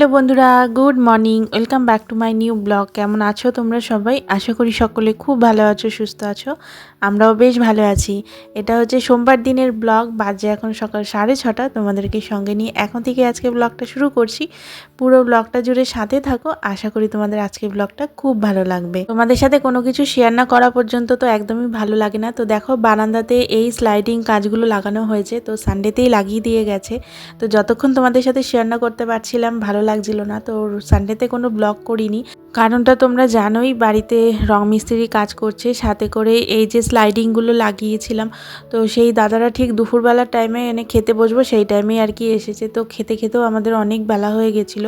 Hello বন্ধুরা, good morning, welcome back to my new blog. কেমন আছো তোমরা সবাই? আশা করি সকলে খুব ভালো আছো, সুস্থ আছো। আমরাও বেশ ভালো আছি। এটা হচ্ছে সোমবার দিনের ব্লগ, বাজে এখন সকাল সাড়ে ছটা। তোমাদেরকে সঙ্গে নিয়ে এখন থেকে আজকে ব্লগটা শুরু করছি। পুরো ব্লগটা জুড়ে সাথে থাকো। আশা করি তোমাদের আজকে ব্লগটা খুব ভালো লাগবে। তোমাদের সাথে কোনো কিছু শেয়ার না করা পর্যন্ত তো একদমই ভালো লাগে না। তো দেখো, বারান্দাতে এই স্লাইডিং কাজগুলো লাগানো হয়েছে। তো সানডেতেই লাগিয়ে দিয়ে গেছে। তো যতক্ষণ তোমাদের সাথে শেয়ার না করতে পারছিলাম, ভালো লাগছিল না। তো সানডেতে কোনো ব্লগ করিনি। কারণটা তোমরা জানোই, বাড়িতে রং মিস্ত্রি কাজ করছে। সাথে করে এই যে স্লাইডিংগুলো লাগিয়েছিলাম, তো সেই দাদারা ঠিক দুপুরবেলার টাইমে এনে খেতে বসবো, সেই টাইমেই আর কি এসেছে। তো খেতে খেতেও আমাদের অনেক বেলা হয়ে গেছিল।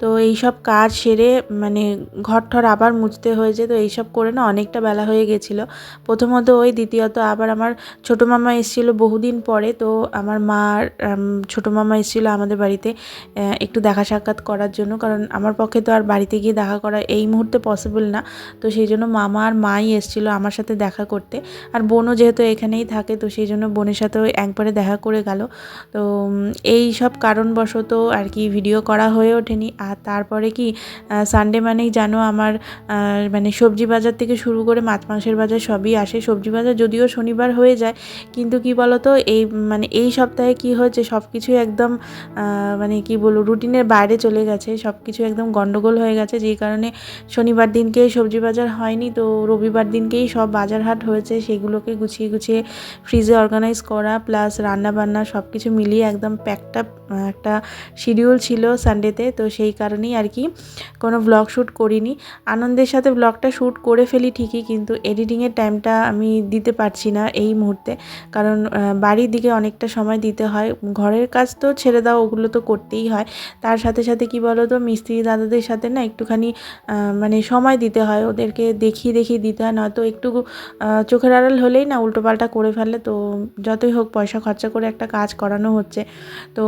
তো এই সব কাজ সেরে মানে ঘর ঠর আবার মুছতে হয়েছে, তো এইসব করে না অনেকটা বেলা হয়ে গেছিল। প্রথমত ওই, দ্বিতীয়ত আবার আমার ছোটো মামা এসেছিল বহুদিন পরে, তো আমার মার ছোটো মামা এসেছিল আমাদের বাড়িতে একটু দেখা সাক্ষাৎ করার জন্য। কারণ আমার পক্ষে তো আর বাড়িতে গিয়ে দেখা করা এই মুহূর্তে পসিবল না। তো সেই জন্য মামা আর মাই এসেছিল আমার সাথে দেখা করতে। আর বোনও যেহেতু এখানেই থাকে, তো সেই জন্য বোনের সাথেও একবারে দেখা করে গেল। তো এই সব কারণবশত আর কি ভিডিও করা হয়ে ওঠেনি। আর তারপরে কি সানডে মানেই জানো আমার মানে সবজি বাজার থেকে শুরু করে মাছ মাংসের বাজার সবই আসে। সবজি বাজার যদিও শনিবার হয়ে যায়, কিন্তু কি বলতো, এই মানে এই সপ্তাহে কি হয়েছে সব কিছুই একদম মানে কি বলব রুটিনের বাইরে চলে গেছে। সব কিছু একদম গন্ডগোল হয়ে গেছে, যেই কারণে শনিবার দিনকেই সবজি বাজার হয়নি, তো রবিবার দিনকেই সব বাজার হাট হয়েছে, সেগুলোকে গুছিয়ে গুছিয়ে ফ্রিজে অর্গানাইজ করা প্লাস রান্না বান্না সব কিছু মিলিয়ে একদম প্যাকটা একটা শিডিউল ছিল সানডেতে তো সেই কারণেই আর কি কোনো ব্লগ শ্যুট করিনি। আনন্দের সাথে ব্লগটা শ্যুট করে ফেলি ঠিকই, কিন্তু এডিটিংয়ের টাইমটা আমি দিতে পারছি না এই মুহূর্তে, কারণ বাড়ির দিকে অনেকটা সময় দিতে হয়, ঘরের কাজ তো ছেড়ে দাও, ওগুলো তো করতেই হয়। তার সাথে সাথে কি বলো তো মিস্ত্রি দাদাদের সাথে না একটুখানি মানে সময় দিতে হয়, ওদেরকে দেখিয়ে দেখিয়ে দিতে হয়। নয়তো একটু চোখের আড়াল হলেই না উল্টোপাল্টা করে ফেলে। তো যতই হোক পয়সা খরচা করে একটা কাজ করানো হচ্ছে। তো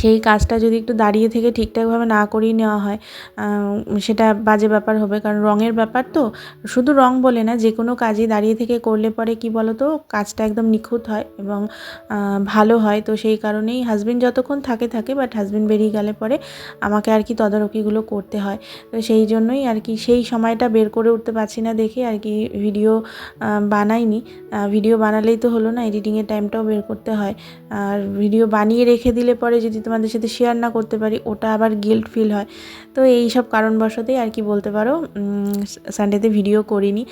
সেই কাজটা যদি একটু দাঁড়িয়ে থেকে ঠিকঠাকভাবে না করিয়ে নেওয়া হয় সেটা বাজে ব্যাপার হবে। কারণ রঙের ব্যাপার তো, শুধু রং বলে না, যে কোনো কাজই দাঁড়িয়ে থেকে করলে পরে কি বলো তো কাজটা একদম নিখুঁত হয় এবং ভালো হয়। তো সেই কারণেই হাজবেন্ড যতক্ষণ থাকে থাকে বাট হাজবেন্ড বেরিয়ে গেলে পরে আমাকে আর কি তদারকিগুলো করতে হয়। তো সেই জন্যই আর কি সেই সময়টা বের করে উঠতে পারছি না দেখে আর কি ভিডিও বানাইনি। ভিডিও বানালেই তো হলো না এডিটিংয়ের টাইমটাও বের করতে হয়। আর ভিডিও বানিয়ে রেখে দিলে পরে যদি তোমাদের সাথে শেয়ার না করতে পারি, ওটা আবার গিল্ট ফিল হয়। তো এই সব কারণবশতেই আর কি বলতে পারো সানডেতে ভিডিও করিনি।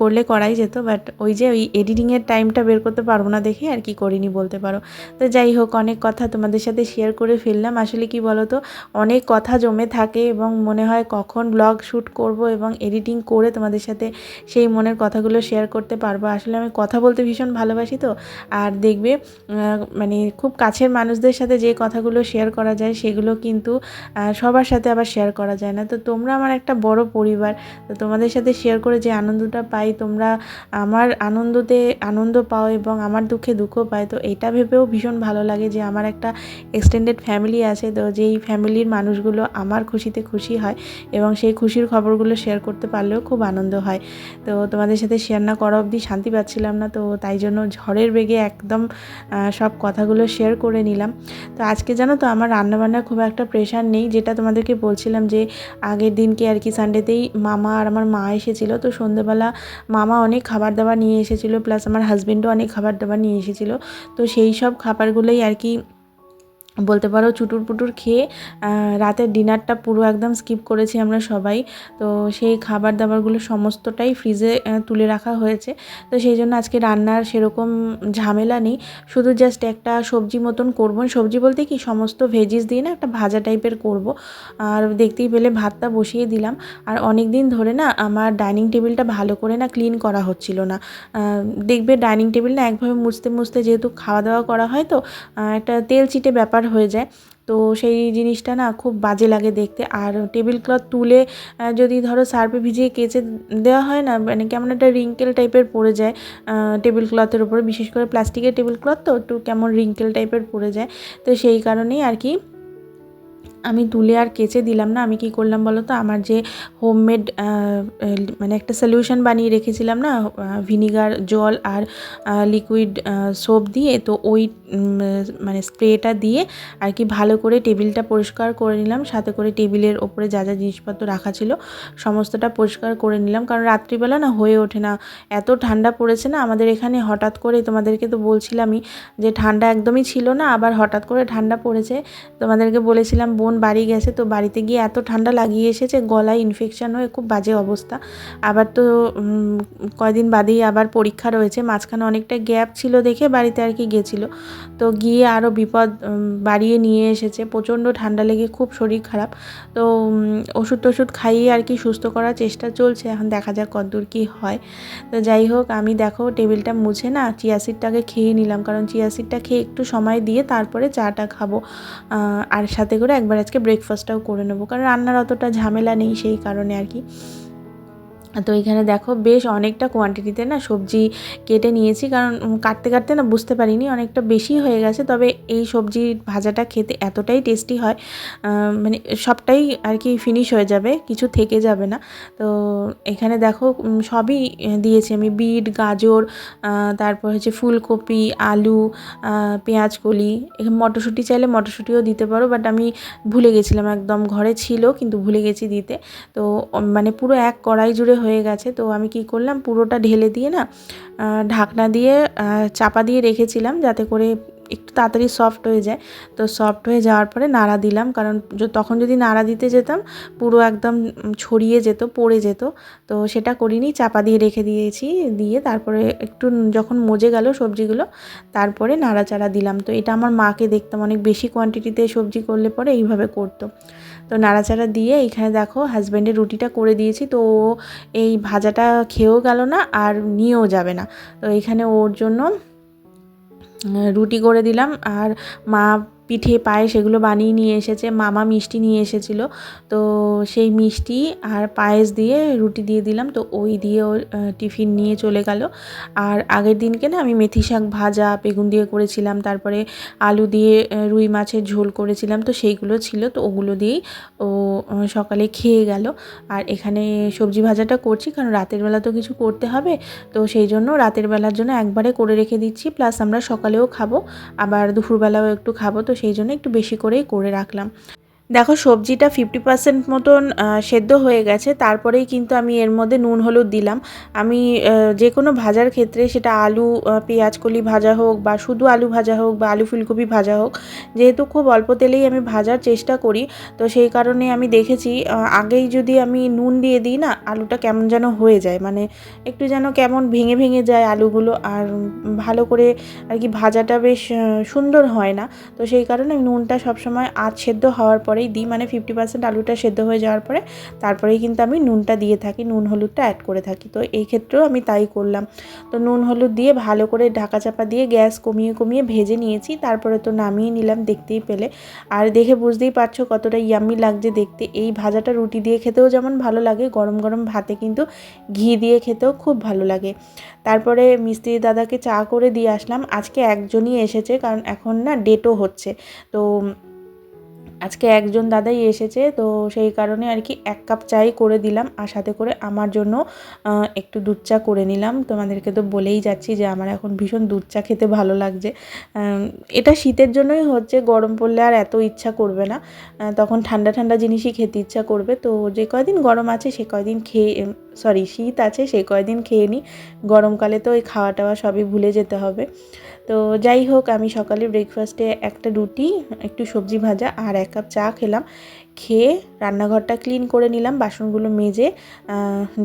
করলে করাই যেত বাট ওই যে ওই এডিটিংয়ের টাইমটা বের করতে পারব না দেখে আর কি করিনি বলতে পারো। তো যাই হোক, অনেক কথা তোমাদের সাথে শেয়ার করে ফেললাম। আসলে কি বলো তো অনেক কথা জমে থাকে এবং মনে হয় কখন ব্লগ শ্যুট করব এবং এডিটিং করে তোমাদের সাথে সেই মনের কথাগুলো শেয়ার করতে পারব। আসলে আমি কথা বলতে ভীষণ ভালোবাসি তো, আর দেখবে মানে খুব কাছের মানুষদের সাথে যে কথাগুলো শেয়ার করা যায়, সেগুলো কিন্তু সবার সাথে আবার শেয়ার করা যায় না। তো তোমরা আমার একটা বড় পরিবার, তো তোমাদের সাথে শেয়ার করে যে আনন্দটা পাই, তোমরা আমার আনন্দতে আনন্দ পাও এবং আমার দুঃখে দুঃখ পাই তো এটা ভেবেও ভীষণ ভালো লাগে যে আমার একটা এক্সটেন্ডেড ফ্যামিলি আছে, তো যেই ফ্যামিলির মানুষগুলো আমার খুশিতে খুশি হয় এবং সেই খুশির খবরগুলো শেয়ার করতে পারলেও খুব আনন্দ হয়। তো তোমাদের সাথে শেয়ার না করা অবধি শান্তি পাচ্ছিলাম না, তো তাই জন্য ঝড়ের বেগে একদম সব কথাগুলো শেয়ার করে নিলাম। তো আজকে জানো তো আমার রান্নাবান্না খুব একটা প্রেশার নেই। যেটা তোমাদেরকে বলছিলাম যে, আগের দিনকে আর কি সানডেতেই মামা আর আমার মা এসেছিল। তো সন্ধেবেলা মামা অনেক খাবার দাবার নিয়ে এসেছিল প্লাস আমার হাজব্যান্ডও অনেক খাবার দাবার নিয়ে এসেছিল। তো সেই সব খাবারগুলোই আর কি বলতে পারো চুটুর পুটুর খেয়ে রাতের ডিনারটা পুরো একদম স্কিপ করেছি আমরা সবাই। তো সেই খাবার দাবারগুলো সমস্তটাই ফ্রিজে তুলে রাখা হয়েছে। তো সেই জন্য আজকে রান্নার সেরকম ঝামেলা নেই। শুধু জাস্ট একটা সবজি মতন করব। সবজি বলতে কি, সমস্ত ভেজিস দিয়ে না একটা ভাজা টাইপের করব। আর দেখতেই পেলে ভাতটা বসিয়ে দিলাম। আর অনেক দিন ধরে না আমার ডাইনিং টেবিলটা ভালো করে না ক্লিন করা হচ্ছিল না। দেখবে ডাইনিং টেবিল না একভাবে মুছতে মুছতে যেহেতু খাওয়া দাওয়া করা হয় তো একটা তেল চিটে ব্যাপার হয়ে যায়। তো সেই জিনিসটা না খুব বাজে লাগে দেখতে। আর টেবিল ক্লথ তুলে যদি ধরো সার্ফে ভিজিয়ে কেচে দেওয়া হয় না মানে কেমন একটা রিঙ্কেল টাইপের পড়ে যায় টেবিল ক্লথের উপরে। বিশেষ করে প্লাস্টিকের টেবিল ক্লথ তো একটু কেমন রিঙ্কেল টাইপের পড়ে যায়। তো সেই কারণেই আর কি আমি তুলে আর কেচে দিলাম না। আমি কি করলাম বলো তো? আমার যে হোমমেড মানে একটা সলিউশন বানিয়ে রেখেছিলাম না ভিনিগার জল আর লিকুইড সোপ দিয়ে। তো ওই মানে স্প্রেটা দিয়ে আর কি ভালো করে টেবিলটা পরিষ্কার করে নিলাম। সাথে করে টেবিলের ওপরে যা যা জিনিসপত্র রাখা ছিল সমস্তটা পরিষ্কার করে নিলাম। কারণ রাত্রিবেলা না হয়ে ওঠে না। এত ঠান্ডা পড়েছে না, আমাদের এখানে হঠাৎ করে তোমাদেরকে তো বলছিলামই যে ঠান্ডা একদমই ছিল না, আবার হঠাৎ করে ঠান্ডা পড়েছে। তোমাদেরকে বলেছিলাম, বোন বাড়ি গেছে, তো বাড়িতে গিয়ে এত ঠান্ডা লাগিয়ে এসেছে, গলায় ইনফেকশান হয়ে খুব বাজে অবস্থা। আবার তো কয়দিন বাদেই আবার পরীক্ষা রয়েছে, মাঝখানে অনেকটা গ্যাপ ছিল দেখে বাড়িতে আর কি গেছিল। তো গিয়ে আরও বিপদ বাড়িয়ে নিয়ে এসেছে, প্রচণ্ড ঠান্ডা লেগে খুব শরীর খারাপ। তো ওষুধ টষুধ খাইয়ে আর কি সুস্থ করার চেষ্টা চলছে, এখন দেখা যাক কতদূর কী হয়। তো যাই হোক, আমি দেখো টেবিলটা মুছে না, চিয়া সিডটাকে খেয়ে নিলাম, কারণ চিয়া সিডটা খেয়ে একটু সময় দিয়ে তারপরে চাটা খাব। আর সাথে করে একবার আজকে ব্রেকফাস্টটাও করে নেব। কারণ রান্নার অতটা ঝামেলা নেই সেই কারণে আর কি। তো এখানে দেখো বেশ অনেকটা কোয়ান্টিটিতে না সবজি কেটে নিয়েছি, কারণ কাটতে কাটতে না বুঝতে পারিনি অনেকটা বেশি হয়ে গেছে। তবে এই সবজি ভাজাটা খেতে এতটাই টেস্টি হয় মানে সবটাই আর কি ফিনিশ হয়ে যাবে, কিছু থেকে যাবে না। তো এখানে দেখো সবই দিয়েছি আমি, বিট, গাজর তারপর হচ্ছে ফুলকপি, আলু পেঁয়াজ কলি। এখানে মটরশুঁটি চাইলে মটরশুঁটিও দিতে পারো বাট আমি ভুলে গেছিলাম, একদম ঘরে ছিল, কিন্তু ভুলে গেছি দিতে। তো মানে পুরো এক কড়াই জুড়ে হয়ে গেছে। তো আমি কি করলাম, পুরোটা ঢেলে দিয়ে না ঢাকনা দিয়ে চাপা দিয়ে রেখেছিলাম যাতে করে একটু তাড়াতাড়ি সফট হয়ে যায়। তো সফট হয়ে যাওয়ার পরে নাড়া দিলাম, কারণ তখন যদি নাড়া দিতে যেতাম, পুরো একদম ছড়িয়ে যেত, পড়ে যেত। তো সেটা করিনি, চাপা দিয়ে রেখে দিয়েছি, দিয়ে তারপরে একটু যখন মজে গেল সবজিগুলো, তারপরে নাড়াচাড়া দিলাম। তো এটা আমার মাকে দেখতাম, অনেক বেশি কোয়ান্টিটিতে সবজি করলে পরে এইভাবে করতো। তো নাড়াচাড়া দিয়ে এইখানে দেখো হাজব্যান্ডের রুটিটা করে দিয়েছি। তো ও এই ভাজাটা খেয়েও গেল না আর নিয়েও যাবে না। তো এইখানে ওর জন্য রুটি করে দিলাম। আর মা পিঠে পায়েস এগুলো বানিয়ে নিয়ে এসেছে। মামা মিষ্টি নিয়ে এসেছিল। তো সেই মিষ্টি আর পায়েস দিয়ে রুটি দিয়ে দিলাম। তো ওই দিয়ে আহ, টিফিন নিয়ে চলে গেল। আর আগের দিনকে না আমি মেথি শাক ভাজা বেগুন দিয়ে করেছিলাম। তারপরে আলু দিয়ে রুই মাছের ঝোল করেছিলাম। তো সেইগুলো ছিল। তো ওগুলো দিয়েই ও সকালে খেয়ে গেল। আর এখানে সবজি ভাজাটা করছি। কারণ রাতের বেলা তো কিছু করতে হবে। তো সেই জন্য রাতের বেলার জন্য একবারে করে রেখে দিচ্ছি। প্লাস আমরা সকালেও খাব। আবার দুপুরবেলাও একটু খাব। তো সেই জন্য একটু বেশি করেই করে রাখলাম। দেখো, সবজিটা ফিফটি পার্সেন্ট মতন সেদ্ধ হয়ে গেছে। তারপরেই কিন্তু আমি এর মধ্যে নুন, হলুদ দিলাম। আমি যে কোনো ভাজার ক্ষেত্রে সেটা আলু পেঁয়াজ কলি ভাজা হোক বা শুধু আলু ভাজা হোক বা আলু ফুলকপি ভাজা হোক, যেহেতু খুব অল্প তেলেই আমি ভাজার চেষ্টা করি, তো সেই কারণে আমি দেখেছি আগেই যদি আমি নুন দিয়ে দিই না, আলুটা কেমন যেন হয়ে যায়। মানে একটু যেন কেমন ভেঙে ভেঙে যায় আলুগুলো, আর ভালো করে আর কি ভাজাটা বেশ সুন্দর হয় না। তো সেই কারণে নুনটা সবসময় আধ সেদ্ধ হওয়ার পরেই দিই মানে ফিফটি পার্সেন্ট আলুটা সেদ্ধ হয়ে যাওয়ার পরে তারপরেই কিন্তু আমি নুনটা দিয়ে থাকি, নুন হলুদটা অ্যাড করে থাকি। তো এই ক্ষেত্রেও আমি তাই করলাম। তো নুন হলুদ দিয়ে ভালো করে ঢাকা চাপা দিয়ে গ্যাস কমিয়ে কমিয়ে ভেজে নিয়েছি, তারপরে তো নামিয়ে নিলাম দেখতেই পেলে। আর দেখে বুঝতেই পারছ কতটা ইয়াম্মি লাগছে দেখতে। এই ভাজাটা রুটি দিয়ে খেতেও যেমন ভালো লাগে, গরম গরম ভাতে কিন্তু ঘি দিয়ে খেতেও খুব ভালো লাগে। তারপরে মিস্ত্রি দাদাকে চা করে দিয়ে আসলাম। আজকে একজনই এসেছে, কারণ এখন না ডেটও হচ্ছে। তো আজকে একজন দাদাই এসেছে, তো সেই কারণে আর কি এক কাপ চাই করে দিলাম আর সাথে করে আমার জন্য একটু দুধ চা করে নিলাম। তোমাদেরকে তো বলেই যাচ্ছি যে আমার এখন ভীষণ দুধ চা খেতে ভালো লাগছে। এটা শীতের জন্যই হচ্ছে, গরম পড়লে আর এত ইচ্ছা করবে না। তখন ঠান্ডা ঠান্ডা জিনিসই খেতে ইচ্ছা করবে। তো যে কয়দিন গরম আছে সে কয়দিন খেয়ে সরি শীত আছে সে কয়দিন খেয়ে নিই গরমকালে তো ওই খাওয়া টাওয়া সবই ভুলে যেতে হবে। তো যাই হোক, আমি সকালে ব্রেকফাস্টে একটা রুটি, একটু সবজি ভাজা আর এক কাপ চা খেলাম। খেয়ে রান্নাঘরটা ক্লিন করে নিলাম, বাসনগুলো মেজে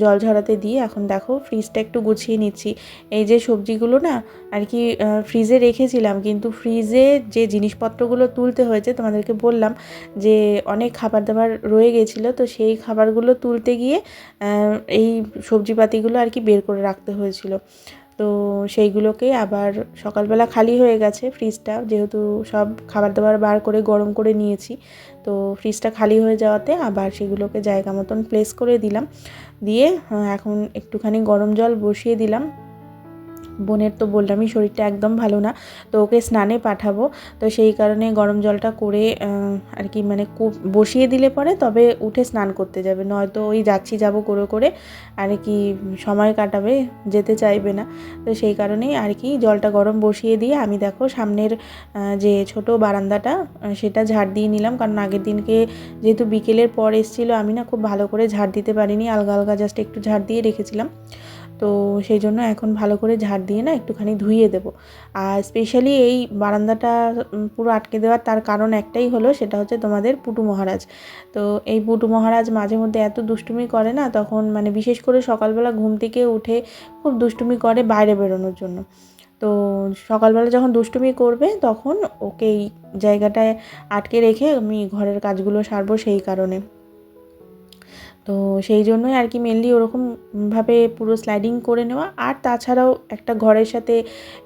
জল ঝরাতে দিয়ে এখন দেখো ফ্রিজটা একটু গুছিয়ে নিচ্ছি। এই যে সবজিগুলো না, আর কি ফ্রিজে রেখেছিলাম, কিন্তু ফ্রিজে যে জিনিসপত্রগুলো তুলতে হয়েছে, তোমাদেরকে বললাম যে অনেক খাবার দাবার রয়ে গেছিল, তো সেই খাবারগুলো তুলতে গিয়ে এই সবজিপাতিগুলো আর কি বের করে রাখতে হয়েছিল। তো সেইগুলোকে আবার সকালবেলা খালি হয়ে গেছে ফ্রিজটা যেহেতু সব খাবার দাবার বার করে গরম করে নিয়েছি, তো ফ্রিজটা খালি হয়ে যাওয়াতে আবার সেগুলোকে জায়গা মতন প্লেস করে দিলাম। দিয়ে এখন একটুখানি গরম জল বসিয়ে দিলাম। বোনের তো বললামই শরীরটা একদম ভালো না, তো ওকে স্নানে পাঠাবো। তো সেই কারণে গরম জলটা করে আর কি মানে বসিয়ে দিলে পরে তবে উঠে স্নান করতে যাবে। নয়তো ওই যাচ্ছি, যাব করে করে আর কি সময় কাটাবে, যেতে চাইবে না। তো সেই কারণেই আর কি জলটা গরম বসিয়ে দিয়ে আমি দেখো সামনের যে ছোট বারান্দাটা সেটা ঝাড় দিয়ে নিলাম। কারণ আগের দিনকে যেহেতু বিকেলের পর এসেছিল, আমি না খুব ভালো করে ঝাড় দিতে পারিনি। আলগা আলগা জাস্ট একটু ঝাড় দিয়ে রেখেছিলাম। তো সেই জন্য এখন ভালো করে ঝাড় দিয়ে না একটুখানি ধুইয়ে দেবো। আর স্পেশালি এই বারান্দাটা পুরো আটকে দেওয়ার তার কারণ একটাই হলো সেটা হচ্ছে তোমাদের পুটু মহারাজ। তো এই পুটু মহারাজ মাঝে মধ্যে এত দুষ্টুমি করে না তখন মানে বিশেষ করে সকালবেলা ঘুম থেকে উঠে খুব দুষ্টুমি করে বাইরে বেরোনোর জন্য। তো সকালবেলা যখন দুষ্টুমি করবে তখন ওকে এই জায়গাটায় আটকে রেখে আমি ঘরের কাজগুলো সারবো সেই কারণে। তো সেই জন্যই আর কি মেনলি ওরকমভাবে পুরো স্লাইডিং করে নেওয়া। আর তাছাড়াও একটা ঘরের সাথে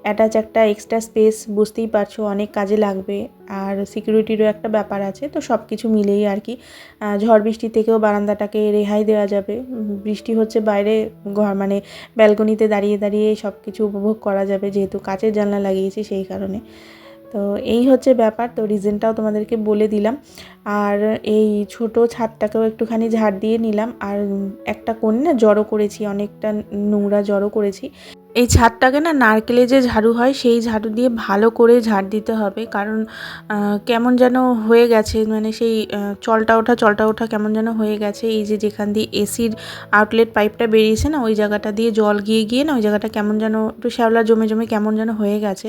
অ্যাটাচ একটা এক্সট্রা স্পেস বুঝতেই পারছ, অনেক কাজে লাগবে। আর সিকিউরিটিরও একটা ব্যাপার আছে, তো সব কিছু মিলেই আর কি। ঝড় বৃষ্টি থেকেও বারান্দাটাকে রেহাই দেওয়া যাবে। বৃষ্টি হচ্ছে বাইরে, ঘর মানে ব্যালকনিতে দাঁড়িয়ে দাঁড়িয়ে সব কিছু উপভোগ করা যাবে, যেহেতু কাচের জানলা লাগিয়েছি সেই কারণে। তো এই হচ্ছে ব্যাপার। তো রিজেনটাও তোমাদেরকে বলে দিলাম। আর এই ছোট ছাদটাকেও একটুখানি ঝাড় দিয়ে নিলাম। আর একটা কোণ না জড়ো করেছি, অনেকটা নোংরা জড়ো করেছি। এই ছাদটাকে না নারকেলে যে ঝাড়ু হয়, সেই ঝাড়ু দিয়ে ভালো করে ঝাড় দিতে হবে। কারণ কেমন যেন হয়ে গেছে মানে সেই চলটা ওঠা চলটা ওঠা কেমন যেন হয়ে গেছে। এই যে যেখান দিয়ে এসির আউটলেট পাইপটা বেরিয়েছে না, ওই জায়গাটা দিয়ে জল গিয়ে গিয়ে না ওই জায়গাটা কেমন যেন, একটু শ্যাওলা জমে জমে কেমন যেন হয়ে গেছে।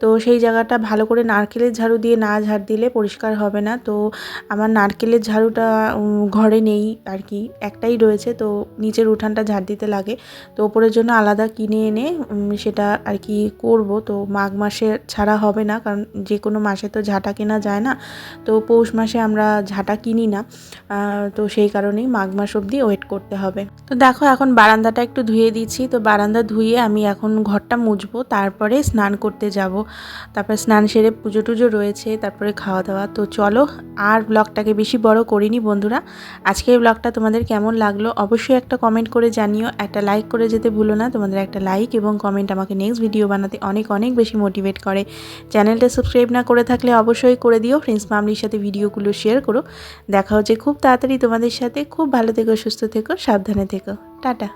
তো সেই জায়গাটা ভালো করে নারকেলের ঝাড়ু দিয়ে না ঝাড় দিলে পরিষ্কার হবে না। তো আমার নারকেলের ঝাড়ুটা ঘরে নেই আর কি, একটাই রয়েছে। তো নিচের উঠানটা ঝাড় দিতে লাগে। তো ওপরের জন্য আলাদা কিনে এনে উম, সেটা আর কি করব। তো মাঘ মাসে ছাড়া হবে না কারণ যে কোনো মাসে তো ঝাঁটা কেনা যায় না। তো পৌষ মাসে আমরা ঝাঁটা কিনি না। তো সেই কারণেই মাঘ মাস অবধি ওয়েট করতে হবে। তো দেখো এখন বারান্দাটা একটু ধুয়ে দিচ্ছি। তো বারান্দা ধুয়ে আমি এখন ঘরটা মুছবো তারপরে স্নান করতে যাব। তারপরে স্নান সেরে পুজো টুজো রয়েছে তারপরে খাওয়া দাওয়া। তো চলো আর ব্লগটাকে বেশি বড় করিনি বন্ধুরা। আজকের ব্লগটা তোমাদের কেমন লাগল অবশ্যই একটা কমেন্ট করে জানিও। একটা লাইক করে যেতে ভুলো না তোমাদের একটা লাইক এবং কমেন্ট আমাকে নেক্সট ভিডিও বানাতে অনেক অনেক বেশি মোটিভেট করে। চ্যানেলটা সাবস্ক্রাইব না করে থাকলে অবশ্যই করে দিও। ফ্রেন্ডস ফ্যামিলির সাথে ভিডিওগুলো শেয়ার করো। দেখা হচ্ছে খুব তাড়াতাড়ি তোমাদের সাথে। খুব ভালো থেকো, সুস্থ থেকো, সাবধানে থেকো। টাটা।